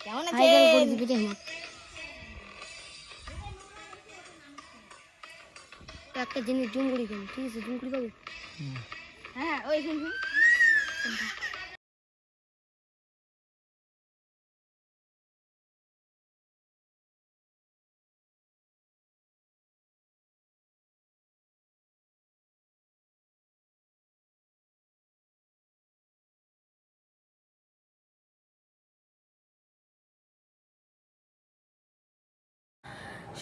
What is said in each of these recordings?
কেমন করে আছেন একটা জিনিস জুমগুড়ি কেন? ঠিক আছে জুমগুড়ি পাবো হ্যাঁ ওই শুন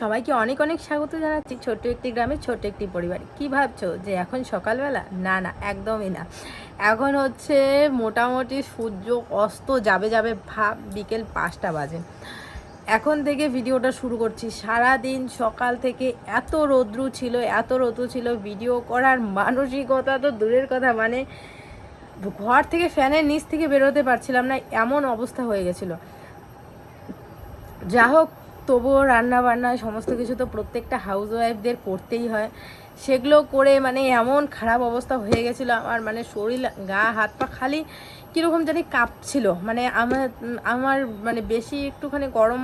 সবাইকে অনেক অনেক স্বাগত জানাচ্ছি ছোট্ট একটি গ্রামে ছোট্ট একটি পরিবার। কি ভাবছ যে এখন সকালবেলা? না না, একদমই না। এখন হচ্ছে মোটামুটি সূর্য অস্ত যাবে যাবে ভাব বিকেল পাঁচটা বাজে। এখন থেকে ভিডিওটা শুরু করছি। সারা দিন সকাল থেকে এত রৌদ্রু ছিল, এত রৌদ্রু ছিল, ভিডিও করার মানসিকতা তো দূরের কথা মানে ঘর থেকে ফ্যানের নিচ থেকে বেরোতে পারছিলাম না, এমন অবস্থা হয়ে গেছিল। যা হোক তবুও রান্না বান্না সমস্ত কিছু তো প্রত্যেকটা হাউস ওয়াইফদের করতেই হয়। সেগুলো করে মানে এমন খারাপ অবস্থা হয়ে গেছিল আমার মানে শরীর, গা, হাত, পা খালি কীরকম জানি কাঁপছিল। মানে আমার আমার মানে বেশি একটুখানি গরম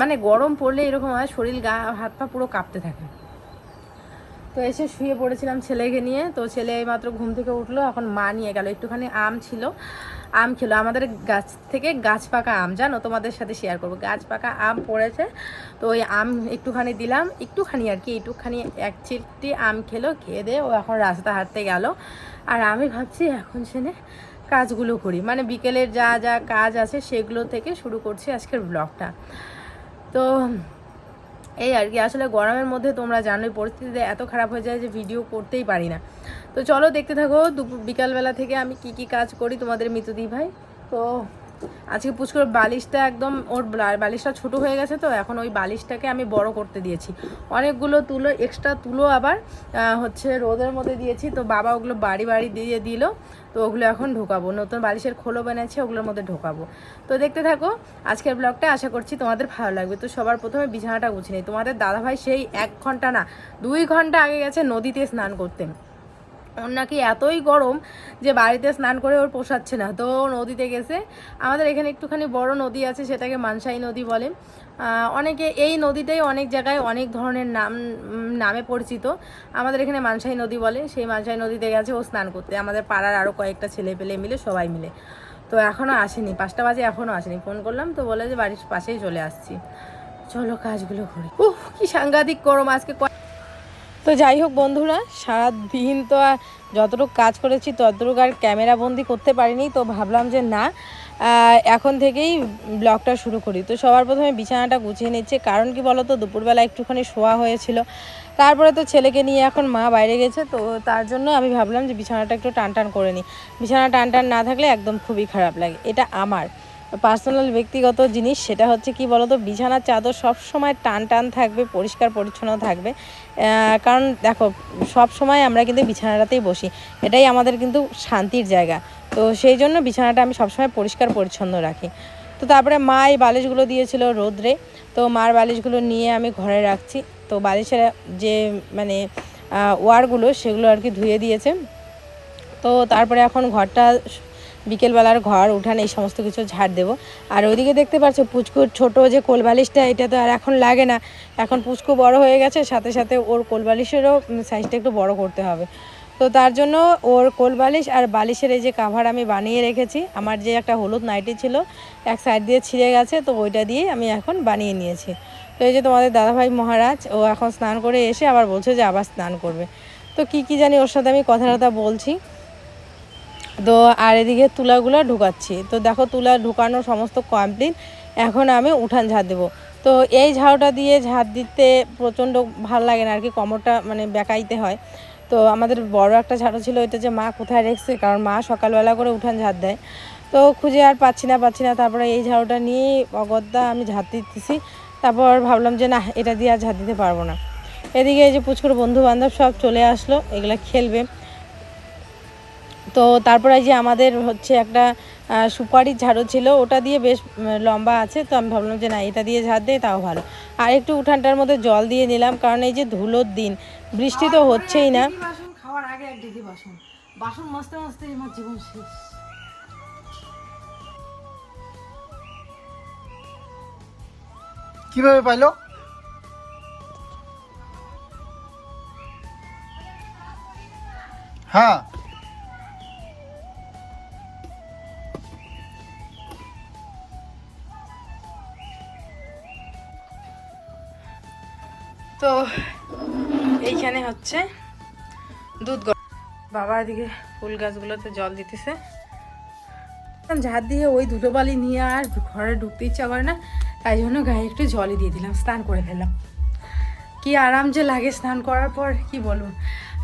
মানে গরম পড়লে এরকম হয় শরীর, গা, হাত, পা পুরো কাঁপতে থাকে। তো এসে শুয়ে পড়েছিলাম ছেলেকে নিয়ে। তো ছেলে মাত্র ঘুম থেকে উঠল, এখন মা নিয়ে গেল। একটুখানি আম ছিল, আম খেলো। আমাদের গাছ থেকে গাছ পাকা আম, জানো? তোমাদের সাথে শেয়ার করব। গাছ পাকা আম পড়েছে, তো ওই আম একটুখানি দিলাম। একটুখানি আর কি, একটুখানি এক চিলটি আম খেলো, খেয়ে দিয়ে ও এখন রাস্তা হাঁটতে গেল। আর আমি ভাবছি, এখন সেনে কাজগুলো করি। মানে বিকেলের যা যা কাজ আছে, সেগুলো থেকে শুরু করছি আজকের ব্লগটা তো এই আর কি, আসলে গরমের মধ্যে তোমরা জানোই, পরিস্থিতিতে এত খারাপ হয়ে যায় যে ভিডিও করতেই পারি না। তো চলো দেখতে থাকো দুপুর বিকালবেলা থেকে আমি কি কি কাজ করি তোমাদের মিতুদি ভাই। তো আজকে পুচকুর বালিশটা একদম, ওর বালিশটা ছোট হয়ে গেছে তো, এখন ওই বালিশটাকে আমি বড় করতে দিয়েছি। অনেকগুলো তুলো এক্সট্রা তুলো আবার হচ্ছে রোদের মধ্যে দিয়েছি, তো বাবা ওগুলো বাড়ি বাড়ি দিয়ে দিল, তো ওগুলো এখন ঢোকাবো। নতুন বালিশের খোলো বানিয়েছে, ওগুলোর মধ্যে ঢোকাবো। তো দেখতে থাকো, আজকের ব্লগটা আশা করছি তোমাদের ভালো লাগবে। তো সবার প্রথমে বিছানাটা গুছিয়ে নিই। তোমাদের দাদাভাই সেই এক ঘণ্টা না, দুই ঘণ্টা আগে গেছে নদীতে স্নান করতে। ওর নাকি এতই গরম যে বাড়িতে স্নান করে ওর পোষাচ্ছে না। তো ও নদীতে গেছে। আমাদের এখানে একটুখানি বড় নদী আছে, সেটাকে মানসাই নদী বলে। অনেকে এই নদীটাই অনেক জায়গায় অনেক ধরনের নাম নামে পরিচিত। আমাদের এখানে মানসাই নদী বলে। সেই মানসাই নদীতে গেছে ও স্নান করতে। আমাদের পাড়ার আরও কয়েকটা ছেলে পেলে মিলে, সবাই মিলে। তো এখনও আসেনি। পাঁচটা বাজে এখনও আসেনি। ফোন করলাম তো বলে যে বাড়ির পাশেই চলে আসছি। চলো কাজগুলো করি। উহ কি সাংঘাতিক গরম আজকে। তো যাই হোক বন্ধুরা সারা দিন তো আর যতটুকু কাজ করেছি ততটুকু আর ক্যামেরা বন্দি করতে পারিনি, তো ভাবলাম যে না এখন থেকেই ব্লগটা শুরু করি। তো সবার প্রথমে বিছানাটা গুছিয়ে নিচ্ছে, কারণ কি বলো তো দুপুরবেলা একটুখানি শোয়া হয়েছিল। তারপরে তো ছেলেকে নিয়ে এখন মা বাইরে গেছে, তো তার জন্য আমি ভাবলাম যে বিছানাটা একটু টান টান করে নিই। বিছানা টান টান না থাকলে একদম খুবই খারাপ লাগে, এটা আমার। পার্সোনাল ব্যক্তিগত জিনিস, সেটা হচ্ছে কি বলতো, বিছানার চাদর সব সময় টান টান থাকবে, পরিষ্কার পরিচ্ছন্ন থাকবে। কারণ দেখো সব সময় আমরা কিন্তু বিছানাটাতেই বসি। এটাই আমাদের কিন্তু শান্তির জায়গা। তো সেই জন্য বিছানাটা আমি সবসময় পরিষ্কার পরিচ্ছন্ন রাখি। তো তারপরে মা এই বালিশগুলো দিয়েছিল রোদ্রে। তো মার বালিশগুলো নিয়ে আমি ঘরে রাখছি। তো বালিশের যে মানে ওয়ারগুলো, সেগুলো আর কি ধুয়ে দিয়েছে। তো তারপরে এখন ঘরটা বিকেলবেলার ঘর, উঠান, এই সমস্ত কিছু ঝাড় দেবো। আর ওইদিকে দেখতে পাচ্ছ, পুচকুর ছোট যে কোলবালিশটা, এটা তো আর এখন লাগে না। এখন পুচকু বড় হয়ে গেছে, সাথে সাথে ওর কোলবালিশেরও সাইজটা একটু বড় করতে হবে। তো তার জন্য ওর কোলবালিশ আর বালিশের এই যে কাভার আমি বানিয়ে রেখেছি, আমার যে একটা হলুদ নাইটি ছিল, এক সাইড দিয়ে ছিঁড়ে গেছে, তো ওইটা দিয়ে আমি এখন বানিয়ে নিয়েছি। তো এই যে তোমাদের দাদাভাই মহারাজ, ও এখন স্নান করে এসে আবার বলছে যে আবার স্নান করবে। তো কি কি জানি ওর সাথে আমি কথা বলছি। তো আর এদিকে তুলাগুলো ঢুকাচ্ছি। তো দেখো তুলা ঢুকানো সমস্ত কমপ্লিট এখন আমি উঠান ঝাড় দেবো। তো এই ঝাড়ুটা দিয়ে ঝাড় দিতে প্রচণ্ড ভালো লাগে না আর কি, কোমরটা মানে বেঁকাইতে হয়। তো আমাদের বড় একটা ঝাড়ু ছিল, এটা যে মা কোথায় রেখেছে, কারণ মা সকালবেলা করে উঠান ঝাড় দেয়। তো খুঁজে আর পাচ্ছি না পাচ্ছি না। তারপরে এই ঝাড়ুটা নিয়ে অগত্যা আমি ঝাড় দিতেছি। তারপর ভাবলাম যে না, এটা দিয়ে আর ঝাড় দিতে পারব না। এদিকে এই যে পুচকুর বন্ধু বান্ধব সব চলে আসলো, এগুলো খেলবে। তো তারপরে যে আমাদের হচ্ছে একটা সুপারির ঝাড়ু ছিল ওটা দিয়ে বেশ লম্বা আছে তো আমি ভাবলাম যে না এটা দিয়ে ঝাড় দেয় তাও ভালো। আর একটু উঠানটার মধ্যে জল দিয়ে নিলাম কারণ এই যে ধুলোর দিন বৃষ্টি তো হচ্ছেই না। বাসন খাওয়ার আগে এক দিদি বাসন। বাসন মাজতে মাজতে আমার জীবন শেষ। কীভাবে পাইলো? হ্যাঁ। তো এইখানে হচ্ছে দুধ বাবা এদিকে ফুল গাছগুলোতে জল দিতেছে। ঝাড় দিয়ে ওই দুটো বালি নিয়ে আর ঘরে ঢুকতে ইচ্ছা করে না, তাই জন্য গায়ে একটু জলই দিয়ে দিলাম, স্নান করে ফেললাম। কি আরাম যে লাগে স্নান করার পর, কি বলব?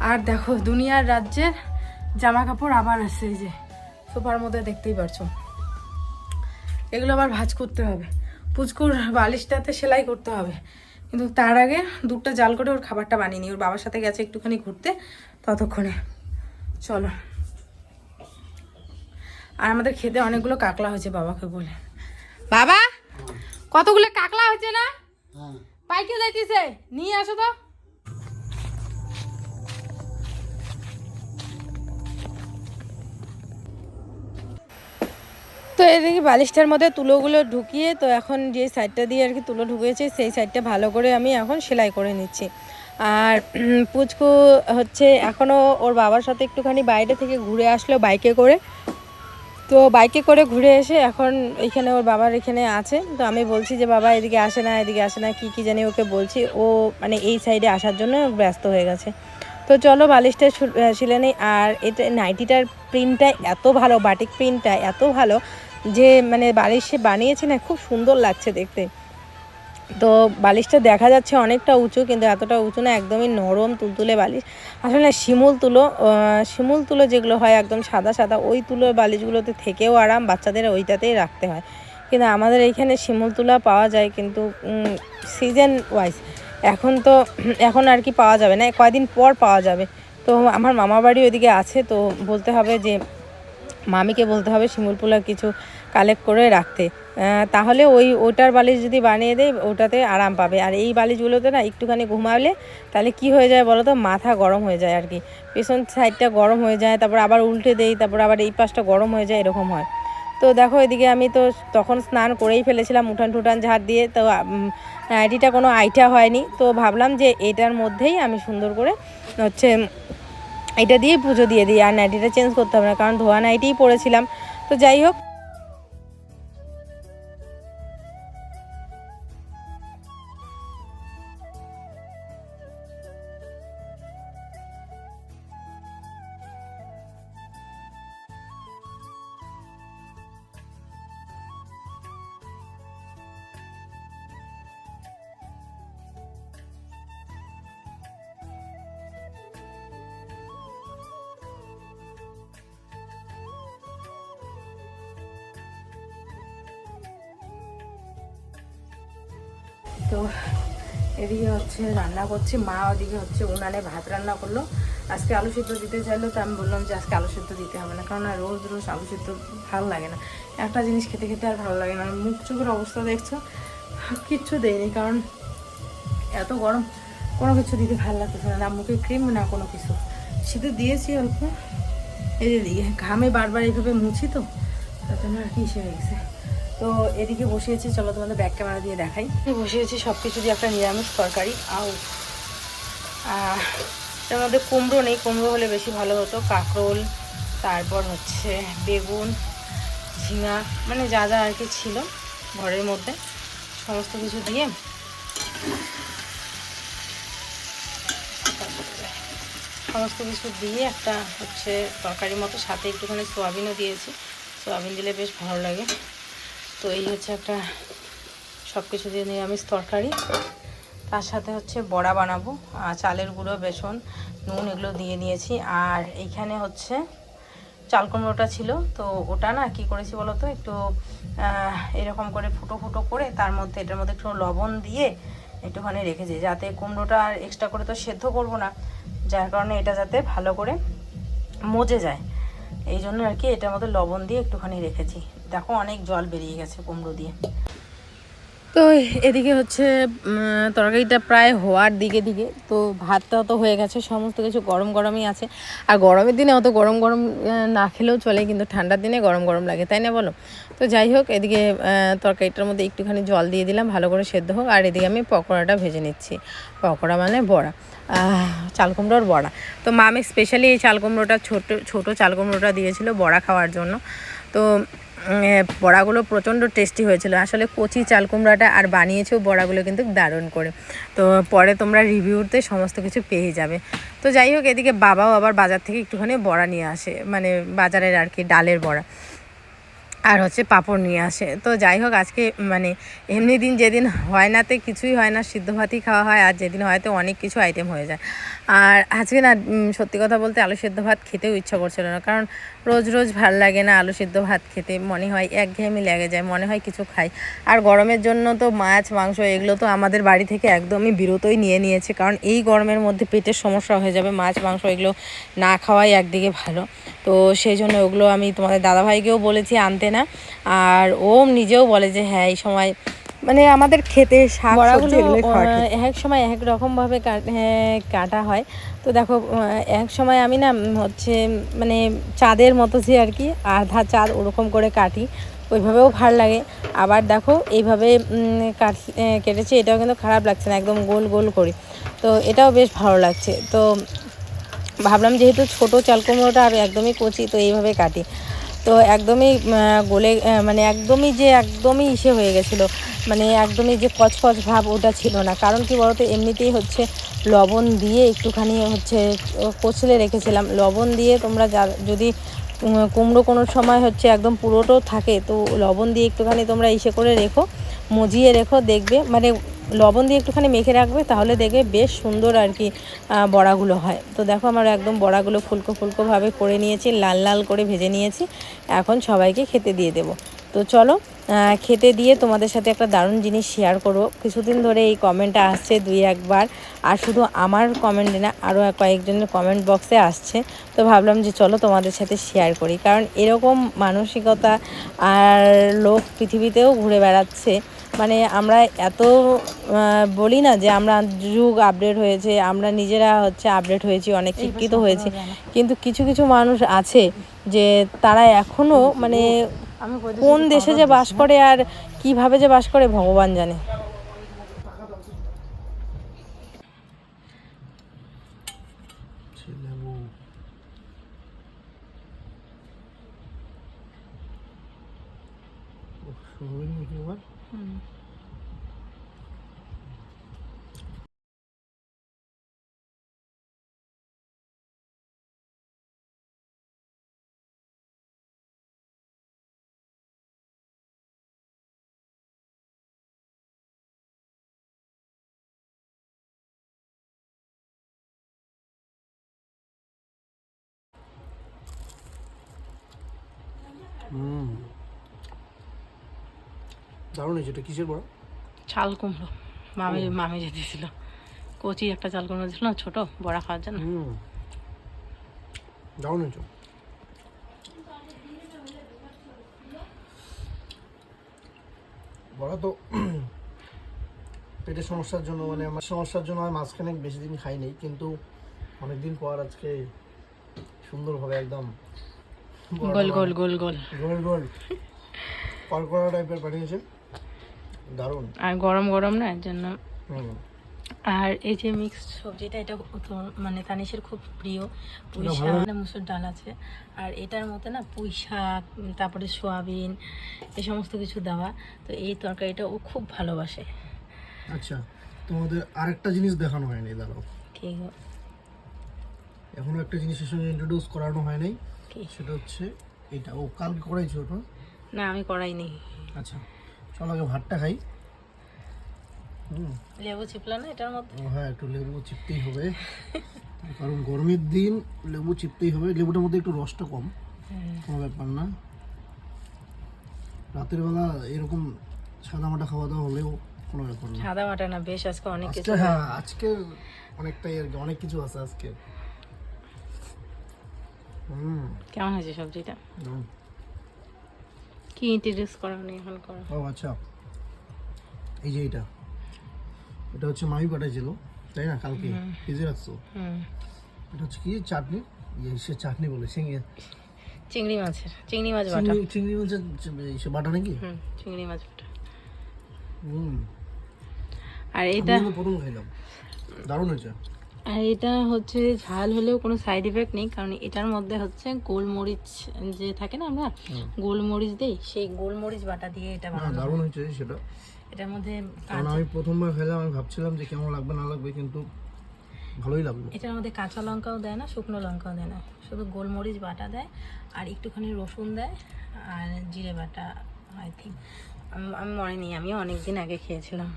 আর দেখো, দুনিয়ার রাজ্যের জামা কাপড় আবার আসছে যে, সোফার মধ্যে দেখতেই পারছ। এগুলো আবার ভাঁজ করতে হবে। পুচকুর বালিশটাতে সেলাই করতে হবে। কিন্তু তার আগে দুধটা জাল করে ওর খাবারটা বানিয়ে নিই। ওর বাবার সাথে গেছে একটুখানি ঘুরতে ততক্ষণে। চলো। আর আমাদের খেতে অনেকগুলো কাকলা হয়েছে বাবাকে বলে। বাবা কতগুলো কাকলা হয়েছে না? পাইকে যাইতেছে নিয়ে আসো তো। তো এদিকে বালিশটার মধ্যে তুলোগুলো ঢুকিয়ে তো এখন যে সাইডটা দিয়ে আর কি তুলো ঢুকিয়েছে সেই সাইডটা ভালো করে আমি এখন সেলাই করে নিচ্ছি। আর পুচকু হচ্ছে এখনও ওর বাবার সাথে একটুখানি বাইরে থেকে ঘুরে আসলো বাইকে করে। তো বাইকে করে ঘুরে এসে এখন এখানে ওর বাবার এখানে আছে। তো আমি বলছি যে, বাবা, এদিকে আসে না, এদিকে আসে না, কি কি জানি ওকে বলছি। ও মানে এই সাইডে আসার জন্য ব্যস্ত হয়ে গেছে। তো চলো বালিশটা শিলে নেই। আর এটা নাইটিটার প্রিন্টটা এত ভালো, বাটিক প্রিন্টটা এত ভালো যে মানে বালিশে বানিয়েছে না, খুব সুন্দর লাগছে দেখতে। তো বালিশটা দেখা যাচ্ছে অনেকটা উঁচু, কিন্তু এতটা উঁচু না, একদমই নরম তুলতুলে বালিশ। আসলে না, শিমুল তুলো শিমুল তুলো যেগুলো হয় একদম সাদা সাদা, ওই তুলোর বালিশগুলোতে থেকেও আরাম বাচ্চাদের ওইটাতেই রাখতে হয়। কিন্তু আমাদের এইখানে শিমুল তুলা পাওয়া যায় কিন্তু সিজন ওয়াইজ এখন তো, এখন আর কি পাওয়া যাবে না, কয়দিন পর পাওয়া যাবে। তো আমার মামা বাড়ি ওইদিকে আছে, তো বলতে হবে যে মামিকে বলতে হবে শিমুলপুলা কিছু কালেক্ট করে রাখতে। তাহলে ওই, ওটার বালিশ যদি বানিয়ে দেয়, ওটাতে আরাম পাবে। আর এই বালিশগুলোতে না, একটুখানি ঘুমালে তাহলে কি হয়ে যায় বলো তো মাথা গরম হয়ে যায় আর কি পেছন সাইডটা গরম হয়ে যায়, তারপর আবার উল্টে দেই, তারপর আবার এই পাশটা গরম হয়ে যায়, এরকম হয়। তো দেখো, এদিকে আমি তো তখন স্নান করেই ফেলেছিলাম, উঠান টুটান ঝাড় দিয়ে। তো নাইটিটা কোনো আইটা হয়নি। তো ভাবলাম যে এটার মধ্যেই আমি সুন্দর করে হচ্ছে এটা দিয়ে পুজো দিয়ে দিই, আর নাইটিটা চেঞ্জ করতে হবে না, কারণ ধোয়া নাইটিই পরেছিলাম তো যাই হোক তো এদিকে হচ্ছে রান্না করছি, মা ওদিকে হচ্ছে উনানে ভাত রান্না করল। আজকে আলু সিদ্ধ দিতে চাইলো, তো আমি বললাম যে আজকে আলু সিদ্ধ দিতে হবে না কারণ রোজ রোজ আলু সিদ্ধ ভালো লাগে না। একটা জিনিস খেতে খেতে আর ভালো লাগে না মুখ চোখের অবস্থা দেখছ, কিচ্ছু দেয়নি, কারণ এত গরম, কোনো কিছু দিতে ভালো লাগতেছে না মুখে ক্রিম না কোনো কিছু। সিদ্ধ দিয়েছি অল্প, এই যে ঘামে বারবার এইভাবে মুছি তো, তার জন্য আর কি ইসে হয়ে গেছে। তো এদিকে বসিয়েছি, চলো তোমাদের ব্যাক ক্যামেরা দিয়ে দেখাই। বসিয়েছি সব কিছু দিয়ে একটা নিরামিষ তরকারি, আউ। এর মধ্যে কুমড়ো নেই, কুমড়ো হলে বেশি ভালো হতো। কাঁকরোল, তারপর হচ্ছে বেগুন, ঝিঙা মানে যা যা আর কি ছিল ঘরের মধ্যে, সমস্ত কিছু দিয়ে। সমস্ত কিছু দিয়ে একটা হচ্ছে তরকারির মতো, সাথে একটুখানি সোয়াবিনও দিয়েছি। সোয়াবিন দিলে বেশ ভালো লাগে। তো এই হচ্ছে একটা সব কিছু দিয়ে নিরামিষ তরকারি। তার সাথে হচ্ছে বড়া বানাবো, আর চালের গুঁড়ো, বেসন, নুন এগুলো দিয়ে দিয়েছি আর এইখানে হচ্ছে চাল কুমড়োটা ছিল, তো ওটা না কি করেছি বলো তো একটু এরকম করে ফুটো ফুটো করে তার মধ্যে, এটার মধ্যে একটু লবণ দিয়ে একটুখানি রেখেছি, যাতে কুমড়োটা আর এক্সট্রা করে তো সেদ্ধ করব না, যার কারণে এটা যাতে ভালো করে মজে যায়। এই জন্য আর কি এটার মধ্যে লবণ দিয়ে একটুখানি রেখেছি। দেখো অনেক জল বেরিয়ে গেছে কুমড়ো দিয়ে। তো এদিকে হচ্ছে তরকারিটা প্রায় হওয়ার দিকে দিকে। তো ভাতটা তো হয়ে গেছে, সমস্ত কিছু গরম গরমই আছে। আর গরমের দিনে অত গরম গরম না খেলেও চলে, কিন্তু ঠান্ডার দিনে গরম গরম লাগে, তাই না বলো? তো যাই হোক, এদিকে তরকারিটার মধ্যে একটুখানি জল দিয়ে দিলাম, ভালো করে সেদ্ধ হোক। আর এদিকে আমি পকোড়াটা ভেজে নিচ্ছি। পকোড়া মানে বড়া। চাল কুমড়োর বড়া। তো মা আমি স্পেশালি এই চাল কুমড়োটা, ছোটো ছোটো চাল কুমড়োটা দিয়েছিল বড়া খাওয়ার জন্য। তো বড়াগুলো প্রচণ্ড টেস্টি হয়েছিল। আসলে কচি চাল কুমড়াটা আর বানিয়েছেও বড়াগুলো কিন্তু দারুণ করে। তো পরে তোমরা রিভিউতে সমস্ত কিছু পেয়ে যাবে। তো যাই হোক, এদিকে বাবাও আবার বাজার থেকে একটুখানি বড়া নিয়ে আসে। মানে বাজারের আর কি, ডালের বড়া। আর হচ্ছে পাঁপড় নিয়ে আসে। তো যাই হোক, আজকে মানে এমনি দিন যেদিন হয় নাতে কিছুই হয় না, সিদ্ধ ভাতই খাওয়া হয়। আর যেদিন হয়তো অনেক কিছু আইটেম হয়ে যায়। আর আজকে না সত্যি কথা বলতে আলু সিদ্ধ ভাত খেতেও ইচ্ছা করছিল না। কারণ রোজ রোজ ভালো লাগে না আলু সিদ্ধ ভাত খেতে। মনে হয় একঘেয়েমি লেগে যায়, মনে হয় কিছু খাই। আর গরমের জন্য তো মাছ, মাংস এগুলো তো আমাদের বাড়ি থেকে একদমই বিরতই নিয়ে নিয়েছে। কারণ এই গরমের মধ্যে পেটের সমস্যা হয়ে যাবে, মাছ, মাংস এগুলো না খাওয়াই একদিকে ভালো। তো সেই জন্য ওগুলো আমি তোমাদের দাদাভাইকেও বলেছি আনতে না। আর ও নিজেও বলে যে হ্যাঁ এই সময় মানে আমাদের খেতে শাক সবজি এগুলোই এক সময় এক রকমভাবে কাট- হ্যাঁ, কাটা হয়। তো দেখো এক সময় আমি না হচ্ছে মানে চাঁদের মতো যে আর কি আধা চাঁদ ওরকম করে কাটি ওইভাবেও ভালো লাগে। আবার দেখো এইভাবে কাট কেটেছি এটাও কিন্তু খারাপ লাগছে না একদম গোল গোল করি। তো এটাও বেশ ভালো লাগছে। তো ভাবলাম যেহেতু ছোট চাল কুমড়োটা আর একদমই কচি তো এইভাবে কাটি। তো একদমই গলে মানে একদমই যে একদমই ইসে হয়ে গেছিল। মানে একদমই যে কচকচ ভাব ওটা ছিল না। কারণ কি বলতো, এমনিতেই হচ্ছে লবণ দিয়ে একটুখানি হচ্ছে কচলে রেখেছিলাম। লবণ দিয়ে তোমরা যা- যদি কুমড়ো কোনো সময় হচ্ছে একদম পুরোটাও থাকে, তো লবণ দিয়ে একটুখানি তোমরা ইসে করে রেখো, মজিয়ে রেখো, দেখবে মানে লবণ দিয়ে একটুখানি মেখে রাখবে, তাহলে দেখবে বেশ সুন্দর আর কি বড়াগুলো হয়। তো দেখো আমার একদম বড়াগুলো ফুলকো ফুলকোভাবে করে নিয়েছি, লাল লাল করে ভেজে নিয়েছি। এখন সবাইকে খেতে দিয়ে দেবো। তো চলো খেতে দিয়ে তোমাদের সাথে একটা দারুণ জিনিস শেয়ার করব। কিছুদিন ধরে এই কমেন্টটা আসছে দুই একবার, আর শুধু আমার কমেন্টে না আরও কয়েকজনের কমেন্ট বক্সে আসছে। তো ভাবলাম যে চলো তোমাদের সাথে শেয়ার করি, কারণ এরকম মানসিকতা আর লোক পৃথিবীতেও ঘুরে বেড়াচ্ছে। মানে আমরা এত বলি না যে আমরা যুগ আপডেট হয়েছে আমরা নিজেরা হচ্ছে আপডেট হয়েছি অনেক শিক্ষিত হয়েছে। কিন্তু কিছু কিছু মানুষ আছে যে তারা এখনও মানে কোন দেশে যে বাস করে আর কীভাবে যে বাস করে ভগবান জানে। হুম। দারুণ হয়েছে এটা। কিসের বড়? চাল কুমড়ো। মামি মামি যে দিয়েছিল। কচি একটা চাল কুমড়ো দিয়েছিল না ছোটো বড়া খাওয়ার জন্য। হুম। দারুণ হয়েছে। বড় তো পেটের সমস্যার জন্য মানে আমার সমস্যার জন্য আমি মাঝখানে বেশি দিন খাই নাই কিন্তু অনেকদিন পর আজকে সুন্দরভাবে একদম গোল গোল গোল গোল। গোল গোল। কড়কড়া টাইপের পাঠিয়েছে দারুণ। আর গরম গরম না এর জন্য। আর এই যে মিক্স সবজিটা এটা মানে তানিশের খুব প্রিয়। পুঁই এটা শাক মানে মুসুর ডাল আছে। আর এটার মধ্যে না পুঁই শাক তারপরে সোয়াবিন এই সমস্ত কিছু দেওয়া। তো এই তরকারিটা ও খুব ভালোবাসে। আচ্ছা তোমাদের আরেকটা জিনিস দেখানো হয়নি দাঁড়াও। কি গো? এখনও একটা জিনিসের সঙ্গে ইন্ট্রোডিউস করানো হয় নাই। সেটা হচ্ছে এটা। ও কালকে করাইছো ওটা? না আমি করাইনি। আচ্ছা চলো আগে ভাতটা খাই। লেবু চিপলা না এটার মধ্যে? হ্যাঁ একটু লেবু চিপতেই হবে। কারণ গরমের দিন লেবু চিপতেই হবে। লেবুটার মধ্যে একটু রসটা কম। কোনো ব্যাপার না। রাতের বেলা এরকম সাদা মাটা খাওয়া দাওয়া হলেও কোনো ব্যাপার না। সাদা মাটা না বেশ আজকে অনেক কিছু। হ্যাঁ আজকে অনেকটাই আর অনেক কিছু আছে আজকে। কেমন হয়েছে সবজিটা? কি ইন্ট্রোডিউস করা নেই এখন করো? ও আচ্ছা। এই যে এটা এটা হচ্ছে মামি পাঠাইছিল তাই না? কালকে ফ্রিজে রাখছো এটা হচ্ছে কি? চাটনি? ইয়ে সে চাটনি বলে চিংড়ি। চিংড়ি মাছের চিংড়ি মাছ বাটা। চিংড়ি মাছের সে বাটা নাকি? হুম চিংড়ি মাছ বাটা। হুম। আর এটা প্রথম খাইলাম। দারুণ হয়েছে। আর এটা হচ্ছে ঝাল হলেও কোনো সাইড এফেক্ট নেই কারণ এটার মধ্যে হচ্ছে গোলমরিচ যে থাকে না আমরা গোলমরিচ দেই সেই গোলমরিচ বাটা দিয়ে এটা বানানো দারুণ হয়েছে সেটা। এটার মধ্যে কারণ আমি প্রথমবার খেলাম আমি ভাবছিলাম যে কেমন লাগবে না লাগবে কিন্তু ভালোই লাগল। এটার মধ্যে কাঁচা লঙ্কাও দেয় না শুকনো লঙ্কাও দেয় না। শুধু গোলমরিচ বাটা দেয় আর একটুখানি রসুন দেয় আর জিরে বাটা আই থিঙ্ক আমি মনে নেই আমিও অনেক দিন আগে খেয়েছিলাম।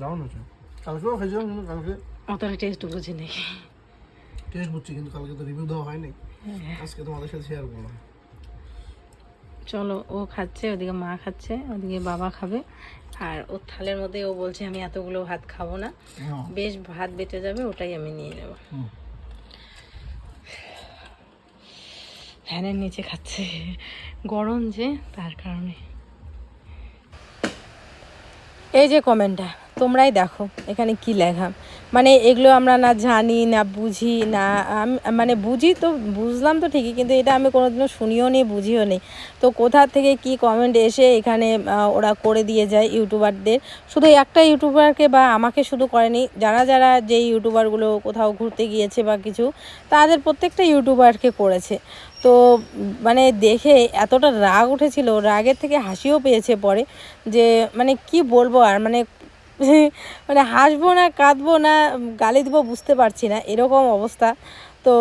দারুণ হয়েছে। কালকেও খাইছিলাম কিন্তু কালকে অতটা টেস্ট বুঝি নেই। টেস্ট বুঝছি কিন্তু কালকে তো রিভিউ দেওয়া হয়নি। আজকে তোমাদের সাথে শেয়ার করলাম চলো ও খাচ্ছে ওদিকে মা খাচ্ছে ওদিকে বাবা খাবে। আর ওর থালের মধ্যে ও বলছে আমি এতগুলো ভাত খাব না। হ্যাঁ। বেশ ভাত বেঁচে যাবে ওটাই আমি নিয়ে নেব। ফ্যানের নিচে খাচ্ছে। গরম যে তার কারণে। এই যে কমেন্টটা। তোমরাই দেখো, এখানে কি লেখা। মানে এগুলো আমরা না জানি, না বুঝি, না মানে বুঝি তো, বুঝলাম তো ঠিকই, কিন্তু এটা আমি কোনোদিনও শুনিও নি, বুঝিও নেই তো কোথা থেকে কি কমেন্ট এসে এখানে ওরা করে দিয়ে যায় ইউটিউবারদের? শুধু একটা ইউটিউবারকে বা আমাকে শুধু করেনি, যারা যারা যে ইউটিউবারগুলো কোথাও ঘুরতে গিয়েছে বা কিছু, তাদের প্রত্যেকটা ইউটিউবারকে করেছে। তো মানে দেখে এতটা রাগ উঠেছিল, রাগের থেকে হাসিও পেয়েছে পরে, যে মানে কি বলব আর মানে মানে হাসবো না, কাঁদবো না, গালি দিব বুঝতে পারছি না, এরকম অবস্থা। তো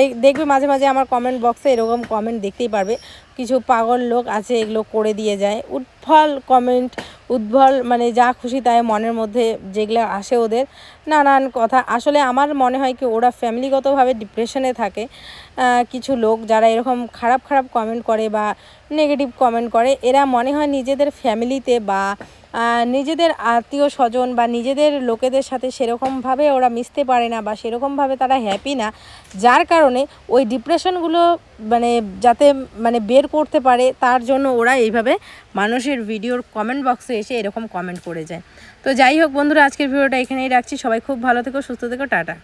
এই দেখবে মাঝে মাঝে আমার কমেন্ট বক্সে এরকম কমেন্ট দেখতেই পারবে। কিছু পাগল লোক আছে, এগুলো করে দিয়ে যায়। উৎফল কমেন্ট উদ্ভল মানে যা খুশি তাই মনের মধ্যে যেগুলো আসে ওদের। নানান কথা। আসলে আমার মনে হয় কি, ওরা ফ্যামিলিগতভাবে ডিপ্রেশনে থাকে। কিছু লোক যারা এরকম খারাপ খারাপ কমেন্ট করে বা নেগেটিভ কমেন্ট করে, এরা মনে হয় নিজেদের ফ্যামিলিতে বা নিজেদের আত্মীয় স্বজন বা নিজেদের লোকেদের সাথে সেরকমভাবে ওরা মিশতে পারে না বা সেরকমভাবে তারা হ্যাপি না, যার কারণে ওই ডিপ্রেশনগুলো মানে যাতে মানে বের করতে পারে, তার জন্য ওরা এইভাবে মানুষের ভিডিওর কমেন্ট বক্সে এসে এরকম কমেন্ট করে যায়। তো যাই হোক বন্ধুরা, আজকের ভিডিওটা এখানেই রাখছি। সবাই খুব ভালো থেকো, সুস্থ থেকো, টাটা।